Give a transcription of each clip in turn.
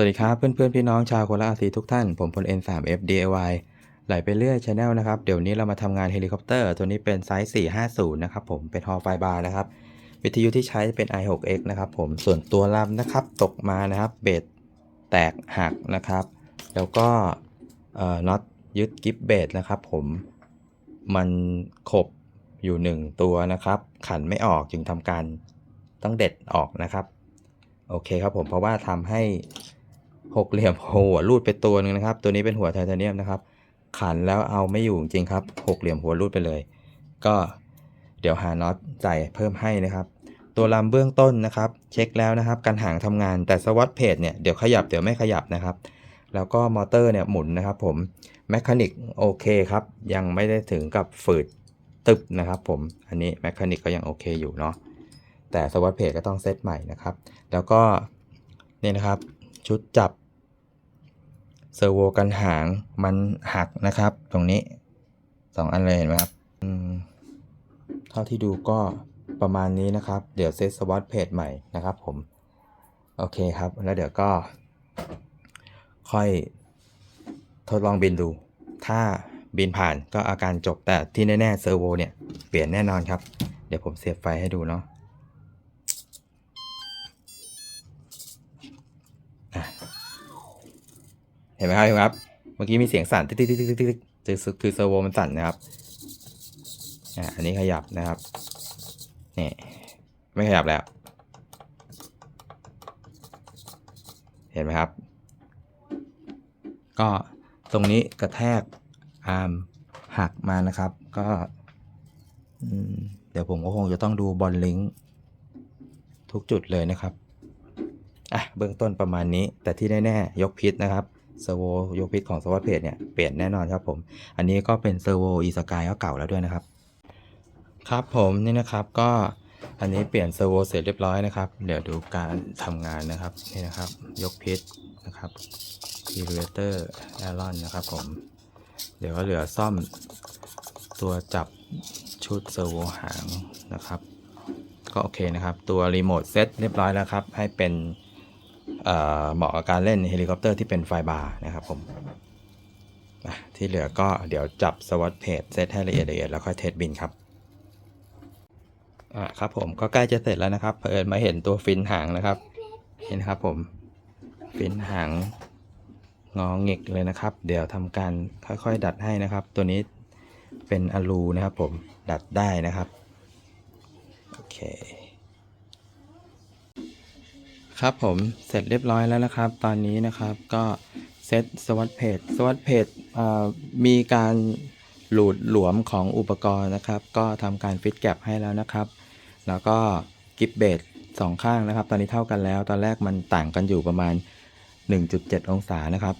สวัสดีครับเพื่อนเพื่อนพี่น้องชาวโคราชสีทุกท่าน ผมพล N3F DIY ไหลไปเรื่อยชาแนลนะครับ เดี๋ยวนี้เรามาทำงานเฮลิคอปเตอร์ ตัวนี้เป็นไซส์ 450 นะครับผมเป็นฮอลไฟบาร์นะครับ วิทยุที่ใช้เป็น i6x นะครับผมส่วนตัวลำนะครับ ตกมานะครับ เบสแตกหักนะครับ แล้วก็เอ่อน็อตยึดกิฟเบสนะครับผมมันขบอยู่ 1 ตัวนะครับ ขันไม่ออกจึงทำการต้องเด็ดออกนะครับ โอเคครับผมเพราะว่าทำให้ หกเหลี่ยมหัวรูดไปตัวหนึ่งนะครับ ตัวนี้เป็นหัวไทเทเนียมนะครับ ขันแล้วเอาไม่อยู่จริงครับหกเหลี่ยมหัวรูดไปเลย ก็เดี๋ยวหาน็อตใส่เพิ่มให้นะครับ ตัวลำเบื้องต้นนะครับ เช็คแล้วนะครับการหางทำงานแต่สวอตเพจเนี่ยเดี๋ยวขยับเดี๋ยวไม่ขยับนะครับ แล้วก็มอเตอร์เนี่ยหมุนนะครับ ผมแมคานิกโอเคครับ ยังไม่ได้ถึงกับฝืดตึบนะครับผมอันนี้แมคานิกก็ยังโอเคอยู่เนาะแต่สวอตเพจก็ต้องเซตใหม่นะครับ แล้วก็นี่นะครับชุดจับ เซอร์โวกันหางมันหักนะครับ ตรงนี้สองอันเลยเห็นไหมครับเท่าที่ดูก็ประมาณนี้นะครับ เดี๋ยวเซตสวอตเพจใหม่นะครับผม โอเคครับ แล้วเดี๋ยวก็ ค่อยทดลองบินดู ถ้าบินผ่านก็อาการจบแต่ที่แน่ๆเซอร์โวเนี่ย เปลี่ยนแน่นอนครับ เดี๋ยวผมเสียบไฟให้ดูเนาะ เห็นไหมครับ เมื่อกี้มีเสียงสั่นติ๊กติ๊กติ๊กติ๊กติ๊กคือเซอร์โวมันสั่นนะครับอ่าอันนี้ขยับนะครับนี่ไม่ขยับแล้ว เห็นไหมครับ ก็ตรงนี้กระแทกอาร์มหักมานะครับ ก็เดี๋ยวผมก็คงจะต้องดูบอลลิงก์ทุกจุดเลยนะครับ อะ เบื้องต้นประมาณนี้ แต่ที่แน่ ๆ ยกพิษนะครับ เซอร์โวยกพิษของสวัสดเพจเนี่ยเปลี่ยนแน่นอนครับผม อันนี้ก็เป็นเซอร์โวอีสกายก็เก่าแล้วด้วยนะครับ ครับผมนี่นะครับก็อันนี้เปลี่ยนเซอร์โวเสร็จเรียบร้อยนะครับ เดี๋ยวดูการทำงานนะครับนี่นะครับ ยกพิษนะครับพีเรเตอร์แอรอนนะครับผม เดี๋ยวก็เหลือซ่อมตัวจับชุดเซอร์โวหางนะครับ ก็โอเคนะครับ ตัวรีโมทเซตเรียบร้อยแล้วครับ ให้เป็น เหมาะกับการเล่นเฮลิคอปเตอร์ที่เป็นไฟบาร์นะครับผมที่เหลือก็เดี๋ยวจับสวอตเพจเซตให้ละเอียดละเอียดแล้วค่อยเทสบินครับอะครับผมก็ใกล้จะเสร็จแล้วนะครับเผอิญมาเห็นตัวฟินหางนะครับเห็นครับผมฟินหางงอเงกเลยนะครับ เดี๋ยวทำการค่อยๆ ดัดให้นะครับ ตัวนี้เป็นอลูนะครับผมดัดได้นะครับโอเค ครับผมเสร็จเรียบร้อยแล้วนะครับ ตอนนี้นะครับก็เซตสวัสดเพจสวัสดเพจมีการหลุดหลวมของอุปกรณ์นะครับ ก็ทำการฟิตแกรบให้แล้วนะครับ แล้วก็กิฟเบสสองข้างนะครับ ตอนนี้เท่ากันแล้ว ตอนแรกมันต่างกันอยู่ประมาณ 1.7 องศานะครับ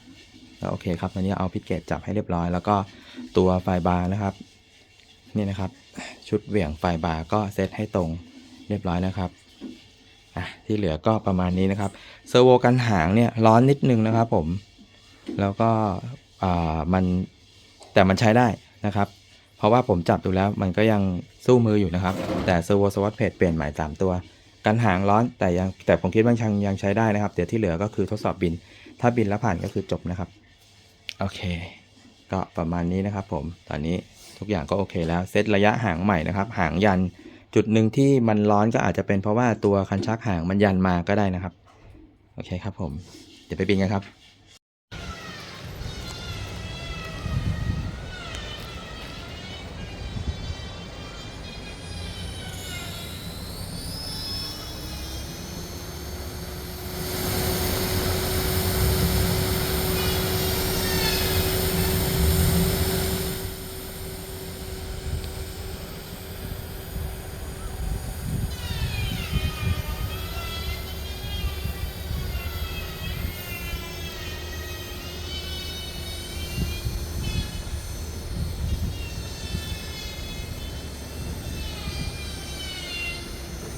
แล้วโอเคครับตอนนี้เอาพิทเกตจับให้เรียบร้อย แล้วก็ตัวไฟบาร์นะครับ นี่นะครับ ชุดเหวี่ยงไฟบาร์ก็เซตให้ตรงเรียบร้อยนะครับ อะที่เหลือก็ประมาณนี้นะครับเซอร์โวกันหางเนี่ยร้อนนิดนึงนะครับผมแล้วก็อ่ามันแต่มันใช้ได้นะครับ เพราะว่าผมจับดูแล้วมันก็ยังสู้มืออยู่นะครับ แต่เซอร์โวสวัสดเพจเปลี่ยนใหม่สามตัว กันหางร้อนแต่ยังแต่ผมคิดว่ายังยังใช้ได้นะครับ เดี๋ยวที่เหลือก็คือทดสอบบิน ถ้าบินแล้วผ่านก็คือจบนะครับโอเค ก็ประมาณนี้นะครับผมตอนนี้ทุกอย่างก็โอเคแล้วเซตระยะห่างใหม่นะครับหางยัน จุดหนึ่งที่มันร้อนก็อาจจะเป็นเพราะว่าตัวคันชักหางมันยันมาก็ได้นะครับ โอเคครับผม เดี๋ยวไปบินกันครับ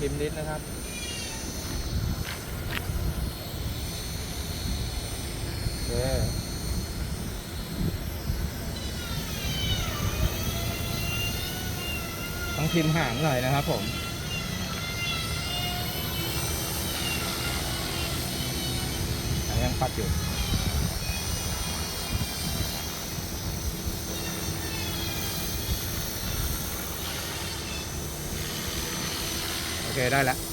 พิมพ์นิดนะครับ โอเคต้องพิมพ์หางหน่อยนะครับผมยังปัดอยู่ โอเ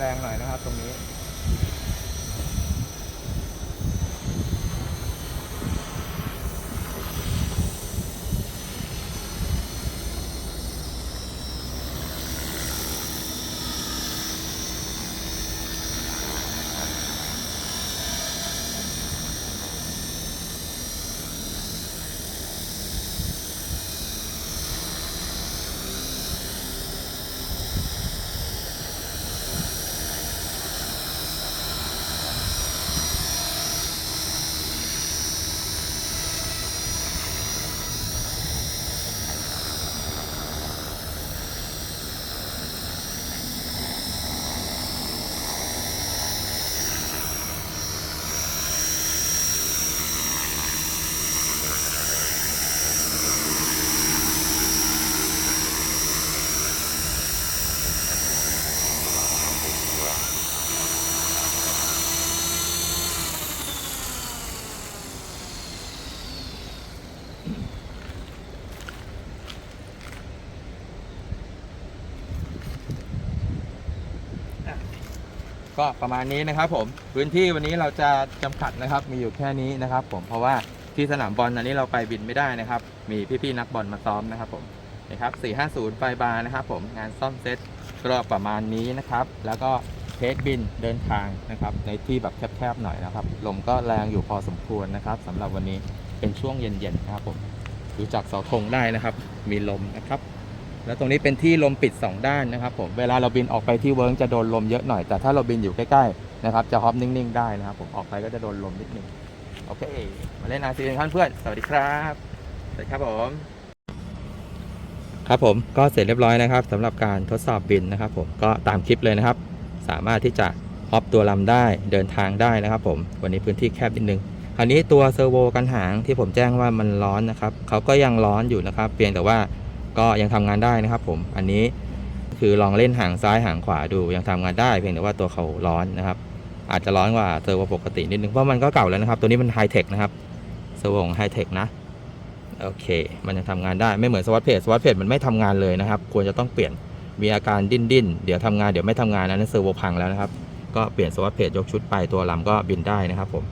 ค ได้แล้ว ลมแรงหน่อยนะครับตรงนี้ ก็ประมาณนี้นะครับผมพื้นที่วันนี้เราจะจำกัดนะครับมีอยู่แค่นี้นะครับ ผมเพราะว่าที่สนามบอลอันนี้เราไปบินไม่ได้นะครับ มีพี่ๆนักบอลมาซ้อมนะครับผมนะครับ450ไฟบาร์นะครับผมงานซ่อมเซ็ตก็ประมาณนี้นะครับ แล้วก็เทสบินเดินทางนะครับ ในที่แบบแคบๆหน่อยนะครับ ลมก็แรงอยู่พอสมควรนะครับสำหรับวันนี้เป็นช่วงเย็นๆนะครับผมดูจากเสาธงได้นะครับ มีลมนะครับ แล้วตรงนี้เป็นที่ลมปิด 2 ด้านนะครับผมเวลาเราบินออกไปที่เวิร์กจะโดนลมเยอะหน่อยแต่ถ้าเราบินอยู่ใกล้ๆนะครับจะฮอปนิ่งๆได้นะครับผมออกไปก็จะโดนลมนิดนึงโอเคมาเล่นอาซีกันเพื่อนสวัสดีครับสวัสดีครับผมครับผมก็เสร็จเรียบร้อยนะครับสำหรับการทดสอบบินนะครับผมก็ตามคลิปเลยนะครับ สามารถที่จะฮอปตัวลำได้เดินทางได้นะครับผมวันนี้พื้นที่แคบนิดนึงคราวนี้ตัวเซอร์โวกันหางที่ผมแจ้งว่ามันร้อนนะครับเขาก็ยังร้อนอยู่นะครับ เพียงแต่ว่า ก็ยังทำงานได้นะครับผมอันนี้คือลองเล่นหางซ้ายหางขวาดูยังทำงานได้เพียงแต่ว่าตัวเขาร้อนนะครับ อาจจะร้อนกว่าเซอร์โวปกตินิดนึงเพราะมันก็เก่าแล้วนะครับ ตัวนี้มันไฮเทคนะครับเซอร์โวของไฮเทคนะโอเค มันยังทำงานได้ไม่เหมือนสวัสดเพจสวัสดเพจมันไม่ทำงานเลยนะครับ ควรจะต้องเปลี่ยนมีอาการดิ้นดิ้นเดี๋ยวทำงานเดี๋ยวไม่ทำงานนั้นเซอร์โวพังแล้วนะครับก็เปลี่ยนสวัสดเพจยกชุดไปตัวลำก็บินได้นะครับผม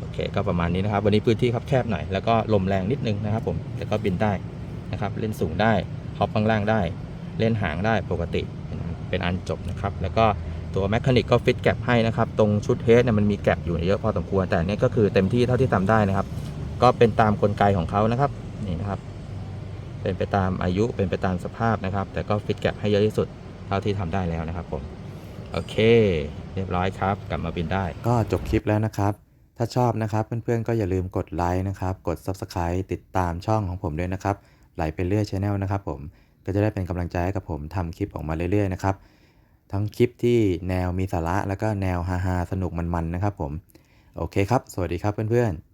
โอเคก็ประมาณนี้นะครับ วันนี้พื้นที่ครับแคบหน่อยแล้วก็ลมแรงนิดนึงนะครับผมแต่ก็บินได้ นะครับ เล่นสูงได้ฮอปข้างล่างได้ เล่นหางได้ปกติเป็นอันจบนะครับ แล้วก็ตัวแมคานิกก็ฟิตแกลบให้นะครับ ตรงชุดเฮดเนี่ยมันมีแกลบอยู่เยอะพอสมควร แต่นี่ก็คือเต็มที่เท่าที่ทำได้นะครับ ก็เป็นตามกลไกของเขานะครับนี่นะครับ เป็นไปตามอายุเป็นไปตามสภาพนะครับ แต่ก็ฟิตแกลบให้เยอะที่สุดเท่าที่ทำได้แล้วนะครับผมโอเค เรียบร้อยครับ กลับมาบินได้ ก็จบคลิปแล้วนะครับ ถ้าชอบนะครับเพื่อนๆก็อย่าลืมกดไลค์นะครับ กด Subscribe ติดตามช่องของผมด้วยนะครับ ไหลไปเรื่อยชแนลนะครับผมก็จะได้เป็นกำลังใจให้กับผมทำคลิปออกมาเรื่อยๆนะครับทั้งคลิปที่แนวมีสาระแล้วก็แนวฮาๆสนุกมันๆนะครับผมโอเคครับ สวัสดีครับเพื่อนๆ